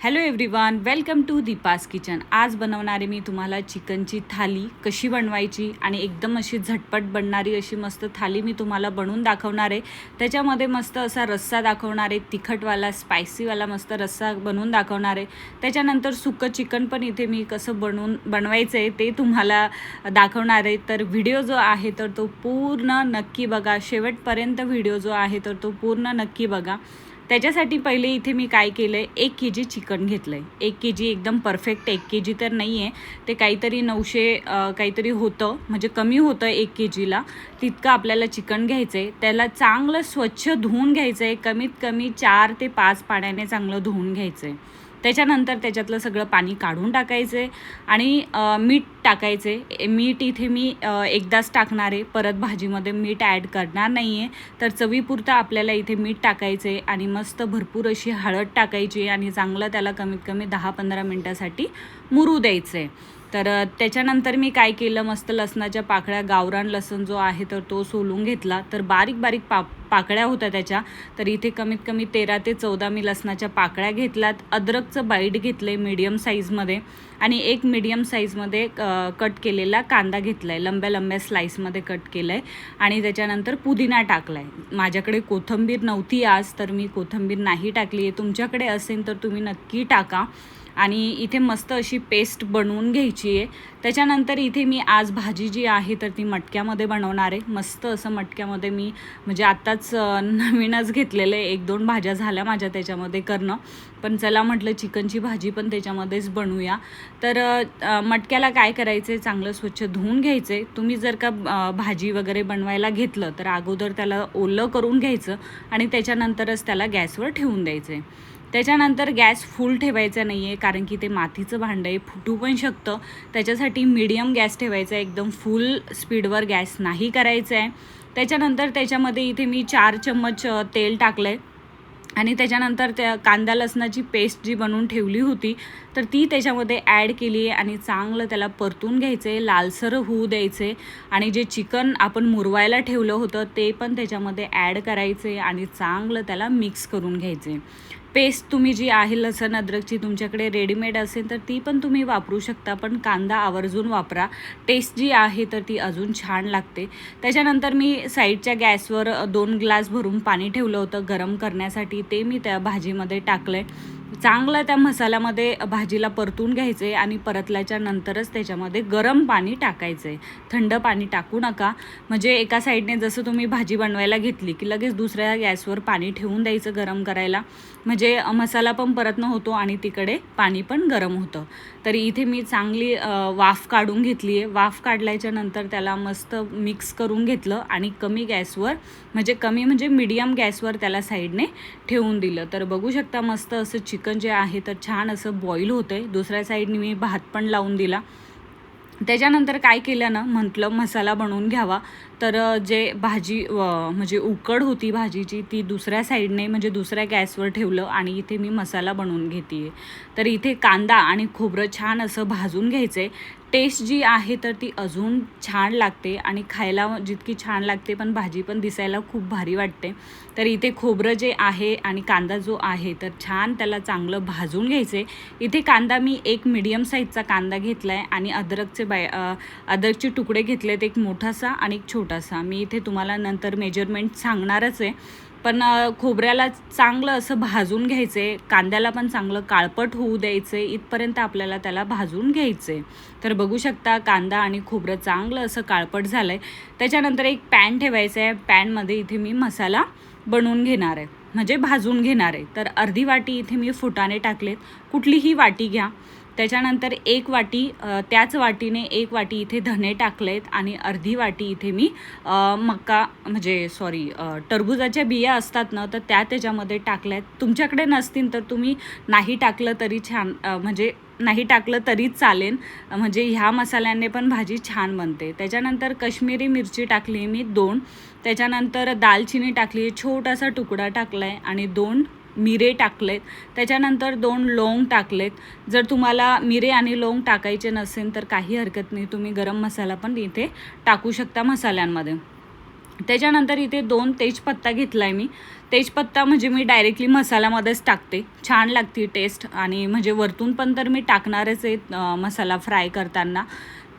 Hello everyone welcome to Deepa's kitchen आज बनवणारे मी तुम्हाला चिकनची थाली कशी बनवायची आणि एकदम अशी झटपट बनणारी अशी मस्त थाली मी तुम्हाला बनवून दाखवणार आहे. त्याच्यामध्ये मस्त असा रस्सा दाखवणार आहे तिखटवाला स्पायसीवाला मस्त रस्सा बनवून दाखवणार आहे. त्याच्यानंतर सुकं चिकन पण इथे मी कसं बनवून बनवायचं आहे ते तुम्हाला दाखवणार आहे. तर व्हिडिओ जो आहे तर तो पूर्ण नक्की बघा. शेवटपर्यंत व्हिडिओ जो आहे तर तो पूर्ण नक्की बघा. त्याच्यासाठी पहिले इथे मी काय केलं आहे एक के जी चिकन घेतलं आहे एक के जी एकदम परफेक्ट एक के जी तर नाही आहे ते काहीतरी नऊशे काहीतरी होतं. म्हणजे कमी होतं एक के जीला तितकं आपल्याला चिकन घ्यायचं आहे त्याला चांगलं स्वच्छ धुवून घ्यायचं आहे कमीत कमी चार ते पाच पाण्याने चांगलं धुवून घ्यायचं आहे त्याच्यानंतर त्याच्यातलं सगळं पाणी काढून टाकायचं आहे आणि मीठ टाकायचे. मीठ इथे मी एकदाच टाकणार. आहे परत भाजीमध्ये मीठ ॲड करणार नाही आहे तर चवीपुरतं आपल्याला इथे मीठ टाकायचं आहे आणि मस्त भरपूर अशी हळद टाकायची आणि चांगलं त्याला कमीत कमी दहा पंधरा मिनटासाठी मुरू द्यायचं. आहे तर त्याच्यानंतर मी काय केलं? मस्त लसणाच्या पाकळ्या गावरान लसण जो आहे तर तो सोलून घेतला. तर बारीक बारीक पा पाकळ्या होत्या त्याच्या. तर इथे कमीत कमी तेरा ते चौदा मी लसणाच्या पाकळ्या घेतल्यात. अद्रकचं बाईट घेतलं आहे मीडियम साईजमध्ये आणि एक मीडियम साईजमध्ये कट केलेला कांदा घेतला आहे लंब्या लंब्या स्लाईसमध्ये कट केलं आहे आणि त्याच्यानंतर पुदिना टाकला आहे माझ्याकडे कोथंबीर नव्हती आज तर मी कोथंबीर नाही टाकली आहे तुमच्याकडे असेल तर तुम्ही नक्की टाका. आणि इथे मस्त अशी पेस्ट बनवून घ्यायची आहे. त्याच्यानंतर इथे मी आज भाजी जी आहे तर ती मटक्यामध्ये बनवणार आहे. मस्त असं मटक्यामध्ये मी म्हणजे आत्ताच नवीनच घेतलेलं आहे. एक दोन भाज्या झाल्या माझ्या त्याच्यामध्ये करणं. पण चला म्हटलं चिकनची भाजी पण त्याच्यामध्येच बनवूया. तर मटक्याला काय करायचं आहे चांगलं स्वच्छ धुवून घ्यायचं आहे तुम्ही जर का भाजी वगैरे बनवायला घेतलं तर अगोदर त्याला ओलं करून घ्यायचं आणि त्याच्यानंतरच त्याला गॅसवर ठेवून द्यायचं आहे त्याच्यानंतर गॅस फुल ठेवायचा नाही आहे कारण की ते मातीचं भांडं आहे फुटू पण शकतं. त्याच्यासाठी मीडियम गॅस ठेवायचा आहे एकदम फुल स्पीडवर गॅस नाही करायचा आहे त्याच्यानंतर त्याच्यामध्ये इथे मी चार चम्मच तेल टाकलं आहे आणि त्याच्यानंतर त्या कांदा लसणाची पेस्ट जी बनवून ठेवली होती तर ती त्याच्यामध्ये ॲड केली आहे आणि चांगलं त्याला परतून घ्यायचं आहे लालसर होऊ द्यायचे आणि जे चिकन आपण मुरवायला ठेवलं होतं ते पण त्याच्यामध्ये ॲड करायचे आणि चांगलं त्याला मिक्स करून घ्यायचे पेस्ट तुम्ही जी आहे लसण अद्रकची तुमच्याकडे रेडीमेड असेल तर ती पण तुम्ही वापरू शकता. पण कांदा आवर्जून वापरा. टेस्ट जी आहे तर ती अजून छान लागते. त्याच्यानंतर मी साईडच्या गॅसवर दोन ग्लास भरून पाणी ठेवलं होतं गरम करण्यासाठी. ते मी त्या भाजीमध्ये टाकलं आहे चांगलं त्या मसाल्यामध्ये भाजीला परतून घ्यायचे आणि परतल्याच्या नंतरच त्याच्यामध्ये गरम पाणी टाकायचं आहे थंड पाणी टाकू नका. म्हणजे एका साईडने जसं तुम्ही भाजी बनवायला घेतली की लगेच दुसऱ्या गॅसवर पाणी ठेवून द्यायचं गरम करायला. म्हणजे मसाला पण परतन होतो आणि तिकडे पाणी पण गरम होतं. तरी इथे मी चांगली वाफ काढून घेतली आहे वाफ काढल्याच्या नंतर त्याला मस्त मिक्स करून घेतलं आणि कमी गॅसवर म्हणजे कमी म्हणजे मीडियम गॅसवर त्याला साईडने ठेवून दिलं. तर बघू शकता मस्त असं चिकन जे आहे तर छान असं बॉईल होतं आहे दुसऱ्या साईडने मी भात पण लावून दिला. त्याच्यानंतर काय केलं ना म्हटलं मसाला बनवून घ्यावा. तर जे भाजी म्हणजे उकड होती भाजीची ती दुसऱ्या साईडने म्हणजे दुसऱ्या गॅसवर ठेवलं आणि इथे मी मसाला बनवून घेते तर इथे कांदा आणि खोबरं छान असं भाजून घ्यायचं आहे टेस्ट जी आहे तर ती अजून छान लागते आणि खायला जितकी छान लागते पण भाजी पण दिसायला खूप भारी वाटते. तर इथे खोबरं जे आहे आणि कांदा जो आहे तर छान त्याला चांगलं भाजून घ्यायचे इथे कांदा मी एक मीडियम साईजचा कांदा घेतला आहे आणि अद्रकचे बाय अद्रकचे तुकडे घेतलेत एक मोठासा आणि एक छोटासा. मी इथे तुम्हाला नंतर मेजरमेंट सांगणारच आहे. पण खोबऱ्याला चांगलं असं भाजून घ्यायचं. आहे कांद्याला पण चांगलं काळपट होऊ द्यायचं. आहे इथपर्यंत आपल्याला त्याला भाजून घ्यायचं. आहे तर बघू शकता कांदा आणि खोबरं चांगलं असं काळपट झालं आहे त्याच्यानंतर एक पॅन ठेवायचं आहे. पॅनमध्ये इथे मी मसाला बनवून घेणार आहे. म्हणजे भाजून घेणार आहे. तर अर्धी वाटी इथे मी फुटाणे टाकलेत. कुठलीही वाटी घ्या. त्याच्यानंतर एक वाटी त्याच वाटीने एक वाटी इथे धने टाकलेत आणि अर्धी वाटी इथे मी मक्का मका म्हणजे सॉरी टरबुजाच्या बिया असतात ना तर त्या त्याच्यामध्ये टाकल्यात. तुमच्याकडे नसतील तर तुम्ही नाही टाकलं तरी छान म्हणजे नाही टाकलं तरी चालेल. म्हणजे ह्या मसाल्याने पण भाजी छान बनते. त्याच्यानंतर कश्मीरी मिरची टाकली मी दोन. त्याच्यानंतर दालचिनी टाकली छोटासा तुकडा टाकला आहे आणि दोन मिरे टाकलेत. त्याच्यानंतर दोन लोंग टाकलेत. जर तुम्हाला मिरे आणि लोंग टाकायचे नसेल तर काही हरकत नाही. तुम्ही गरम मसाला पण इथे टाकू शकता मसाल्यांमध्ये. त्याच्यानंतर इथे दोन तेजपत्ता घेतला आहे मी. तेजपत्ता म्हणजे मी डायरेक्टली मसाल्यामध्येच टाकते. छान लागते टेस्ट आणि म्हणजे वरतून पण तर मी टाकणारच आहे मसाला फ्राय करताना.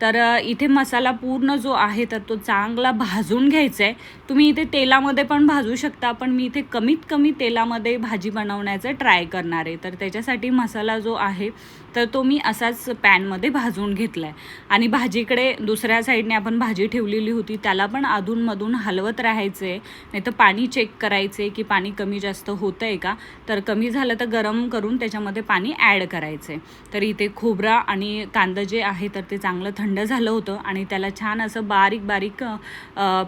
तर इथे मसाला पूर्ण जो आहे तर तो चांगला भाजून घ्यायचा आहे तुम्ही इथे तेलामध्ये पण भाजू शकता पण मी इथे कमीत कमी तेलामध्ये भाजी बनवण्याचं ट्राय करणार आहे. तर त्याच्यासाठी मसाला जो आहे तर तो मी असाच पॅनमध्ये भाजून घेतला आहे आणि भाजीकडे दुसऱ्या साईडने आपण भाजी ठेवलेली होती त्याला पण अधूनमधून हलवत राहायचं आहे नाही तर पाणी चेक करायचे की पाणी कमी जास्त होतं आहे का? तर कमी झालं तर गरम करून त्याच्यामध्ये पाणी ॲड करायचं आहे तर इथे खोबरा आणि कांदा जे आहे तर ते चांगलं थंड थंड झालं होतं आणि त्याला छान असं बारीक बारीक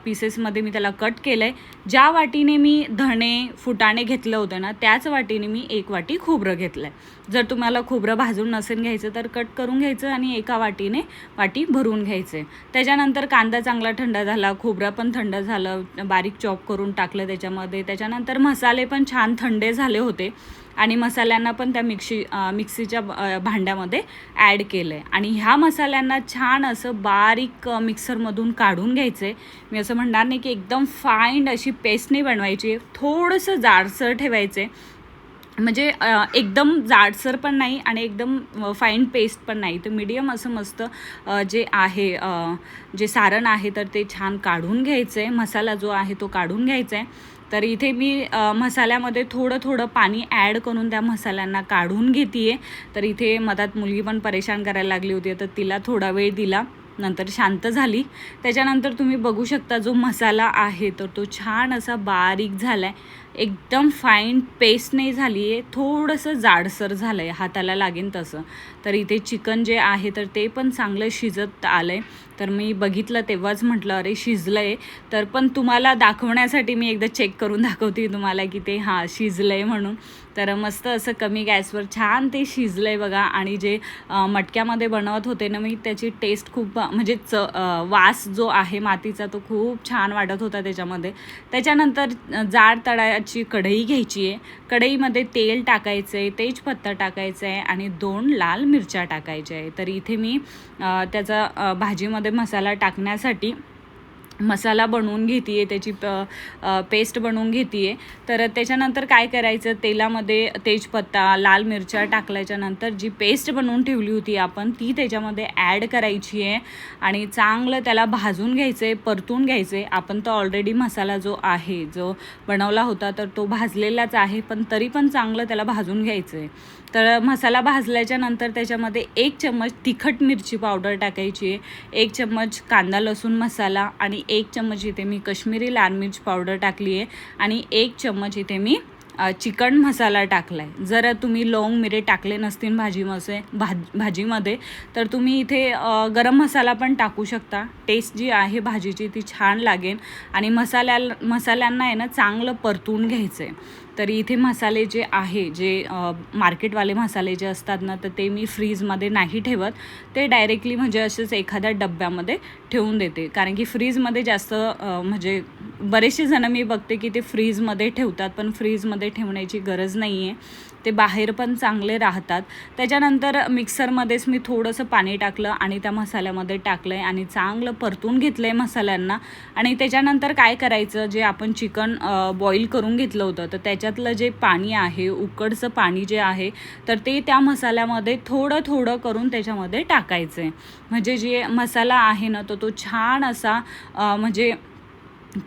पीसेसमध्ये मी त्याला कट केलं आहे ज्या वाटीने मी धणे फुटाणे घेतलं होतं ना त्याच वाटीने मी एक वाटी खोबरं घेतलं आहे जर तुम्हाला खोबरं भाजून नसेल घ्यायचं तर कट करून घ्यायचं आणि एका वाटीने वाटी भरून घ्यायचे. त्याच्यानंतर कांदा चांगला थंड झाला खोबरं पण थंड झालं बारीक चॉप करून टाकलं त्याच्यामध्ये. त्याच्यानंतर मसाले पण छान थंडे झाले होते आणि मसाल्यांना पण त्या मिक्सी मिक्सीच्या भांड्यामध्ये ॲड केलं. आहे आणि ह्या मसाल्यांना छान असं बारीक मिक्सरमधून काढून घ्यायचं. आहे मी असं म्हणणार नाही की एकदम फाईंड अशी पेस्ट नाही बनवायची थोडंसं जाडसर ठेवायचं. आहे म्हणजे एकदम जाडसर पण नाही आणि एकदम फाईन पेस्ट पण नाही. तर मीडियम असं मस्त जे आहे जे सारण आहे तर ते छान काढून घ्यायचं आहे मसाला जो आहे तो काढून घ्यायचा आहे तर इथे मी मसाल्यामध्ये थोडं थोडं पाणी ॲड करून त्या मसाल्यांना काढून घेते तर इथे मधात मुलगी पण परेशान करायला लागली होती. तर तिला थोडा वेळ दिला. नंतर शांत झाली. त्याच्यानंतर तुम्ही बघू शकता जो मसाला आहे तर तो छान असा बारीक झाला आहे एकदम फाईन पेस्ट नाही झाली आहे थोडंसं जाडसर झालं आहे हाताला लागेल तसं. तर इथे चिकन जे आहे तर ते पण चांगलं शिजत आलं आहे तर मी बघितलं तेव्हाच म्हटलं अरे शिजलं आहे तर पण तुम्हाला दाखवण्यासाठी मी एकदा चेक करून दाखवते तुम्हाला की ते हां शिजलं आहे म्हणून. तर मस्त असं कमी गॅसवर छान ते शिजलं आहे बघा. आणि जे मटक्यामध्ये बनवत होते ना मी त्याची टेस्ट खूप म्हणजे च वास जो आहे मातीचा तो खूप छान वाटत होता त्याच्यामध्ये. त्याच्यानंतर जाड तळाची कढई घ्यायची आहे. कढईमध्ये तेल टाकायचं आहे तेजपत्ता टाकायचं आहे आणि दोन लाल मिरच्या टाकायच्या आहे. तर इथे मी त्याचा भाजीमध्ये मसाला टाकण्यासाठी मसाला बनवून घेते आहे त्याची प पेस्ट बनवून घेते आहे तर त्याच्यानंतर काय करायचं? तेलामध्ये तेजपत्ता लाल मिरच्या टाकल्याच्यानंतर जी पेस्ट बनवून ठेवली होती आपण ती त्याच्यामध्ये ॲड करायची आहे आणि चांगलं त्याला भाजून घ्यायचं आहे परतून घ्यायचं आहे आपण तर ऑलरेडी मसाला जो आहे जो बनवला होता तर तो भाजलेलाच आहे पण तरी पण चांगलं त्याला भाजून घ्यायचं आहे तर मसाला भाजल्याच्या नंतर त्याच्यामध्ये एक चम्मच तिखट मिरची पावडर टाकायची आहे एक चम्मच कांदा लसूण मसाला आणि एक चम्मच इथे मी कश्मीरी लाल मिर्च पावडर टाकली आहे आणि एक चम्मच इथे मी चिकन मसाला टाकला आहे जर तुम्ही लवंग मिरे टाकले नसतील भाजीमध्ये भाज भाजीमध्ये तर तुम्ही इथे गरम मसाला पण टाकू शकता. टेस्ट जी आहे भाजीची ती छान लागेल आणि मसाल्या मसाल्यांना आहे ना चांगलं परतून घ्यायचं आहे तर इथे मसाले जे आहे जे मार्केटवाले मसाले जे असतात ना तर ते मी फ्रीजमध्ये नाही ठेवत. ते डायरेक्टली म्हणजे असेच एखाद्या डब्यामध्ये ठेवून देते. कारण की फ्रीजमध्ये जास्त म्हणजे बरेचसे जणं मी बघते की ते फ्रीजमध्ये ठेवतात पण फ्रीजमध्ये ठेवण्याची गरज नाही आहे ते बाहेर पण चांगले राहतात. त्याच्यानंतर मिक्सरमध्येच मी थोडंसं पाणी टाकलं आणि त्या मसाल्यामध्ये टाकलं आहे आणि चांगलं परतून घेतलं आहे मसाल्यांना. आणि त्याच्यानंतर काय करायचं जे आपण चिकन बॉईल करून घेतलं होतं तर त्याच्यातलं जे पाणी आहे उकडचं पाणी जे आहे तर ते त्या मसाल्यामध्ये थोडं थोडं करून त्याच्यामध्ये टाकायचं आहे म्हणजे जे मसाला आहे ना तो तो छान असा म्हणजे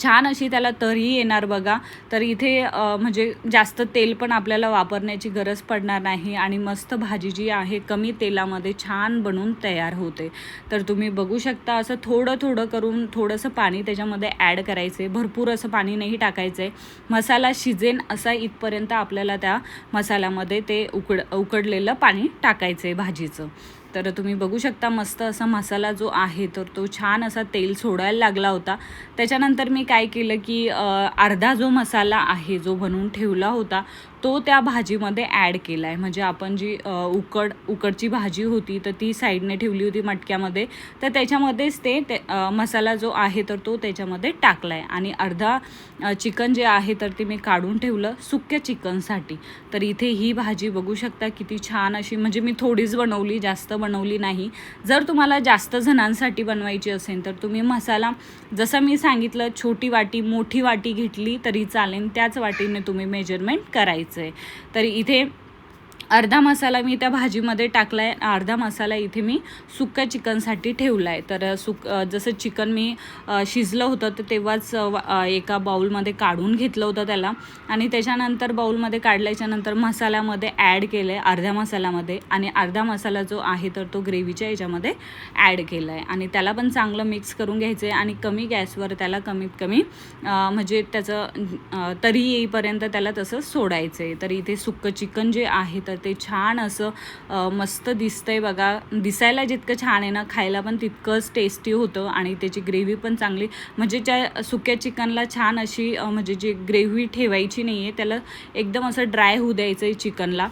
छान अशी त्याला तरी येणार बघा. तर इथे म्हणजे जास्त तेल पण आपल्याला वापरण्याची गरज पडणार नाही आणि मस्त भाजी जी आहे कमी तेलामध्ये छान बनून तयार होते. तर तुम्ही बघू शकता असं थोडं थोडं करून थोडंसं पाणी त्याच्यामध्ये ॲड करायचं. आहे भरपूर असं पाणी नाही टाकायचं. आहे मसाला शिजेन असा इथपर्यंत आपल्याला त्या मसाल्यामध्ये ते उकड उकडलेलं पाणी टाकायचं आहे भाजीचं. तर तुम्ही बघू शकता मस्त असा मसाला जो आहे तर तो छान असा तेल सोडायला लागला होता. त्याच्यानंतर मी काय केलं की अर्धा जो मसाला आहे जो बनवून ठेवला होता तो त्या भाजीमध्ये ॲड केला आहे म्हणजे आपण जी उकड उकडची भाजी होती तर ती साईडने ठेवली होती मटक्यामध्ये. तर त्याच्यामध्येच ते ते मसाला जो आहे तर तो त्याच्यामध्ये टाकला आहे आणि अर्धा चिकन जे आहे तर ते मी काढून ठेवलं सुक्या चिकनसाठी. तर इथे ही भाजी बघू शकता किती छान अशी म्हणजे मी थोडीच बनवली जास्त बनवली नाही. जर तुम्हाला जास्त जणांसाठी बनवायची असेल तर तुम्ही मसाला जसं मी सांगितलं छोटी वाटी मोठी वाटी घेतली तरी चालेल. त्याच वाटीने तुम्ही मेजरमेंट करायचं. आहे तर इथे अर्धा मसाला मी त्या भाजीमध्ये टाकला आहे अर्धा मसाला इथे मी सुक्या चिकनसाठी ठेवला आहे तर सुक जसं चिकन मी शिजलं होतं तर तेव्हाच एका बाऊलमध्ये काढून घेतलं होतं त्याला. आणि त्याच्यानंतर बाऊलमध्ये काढल्याच्यानंतर मसाल्यामध्ये ॲड केलं आहे अर्ध्या मसाल्यामध्ये. आणि अर्धा मसाला जो आहे तर तो ग्रेव्हीच्या याच्यामध्ये ॲड केला आहे आणि त्याला पण चांगलं मिक्स करून घ्यायचं आहे आणि कमी गॅसवर त्याला कमीत कमी म्हणजे त्याचं तरी येईपर्यंत त्याला तसं सोडायचं आहे तर इथे सुक्कं चिकन जे आहे तर ते छान असं मस्त दिसतंय बघा. दिसायला जितकं छान आहे ना खायला पण तितकंच टेस्टी होतं आणि त्याची ग्रेव्ही पण चांगली. म्हणजे त्या सुक्या चिकनला छान अशी म्हणजे जी ग्रेव्ही ठेवायची नाही आहे त्याला एकदम असं ड्राय होऊ द्यायचं आहे चिकनला.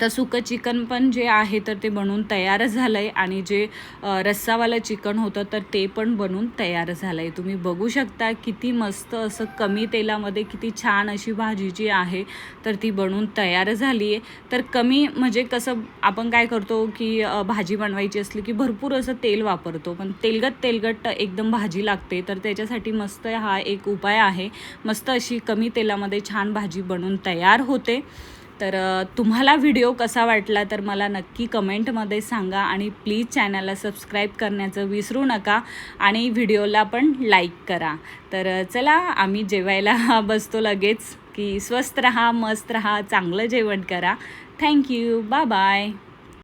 तर सुकं चिकन पण जे आहे तर ते बनवून तयार झालं आहे आणि जे रस्सावालं चिकन होतं तर ते पण बनवून तयार झालं आहे तुम्ही बघू शकता किती मस्त असं कमी तेलामध्ये किती छान अशी भाजी जी आहे तर ती बनवून तयार झाली आहे तर कमी म्हणजे कसं आपण काय करतो की भाजी बनवायची असली की भरपूर असं तेल वापरतो. पण तेलगट तेलगट एकदम भाजी लागते. तर त्याच्यासाठी मस्त हा एक उपाय आहे. मस्त अशी कमी तेलामध्ये छान भाजी बनवून तयार होते. तर तुम्हाला व्हिडिओ कसा वाटला तर मला नक्की कमेंटमध्ये सांगा आणि प्लीज चॅनलला सबस्क्राईब करण्याचं विसरू नका आणि व्हिडिओला पण लाईक करा. तर चला आम्ही जेवायला बसतो लगेच की स्वस्त रहा मस्त रहा चांगलं जेवण करा. Thank you bye bye.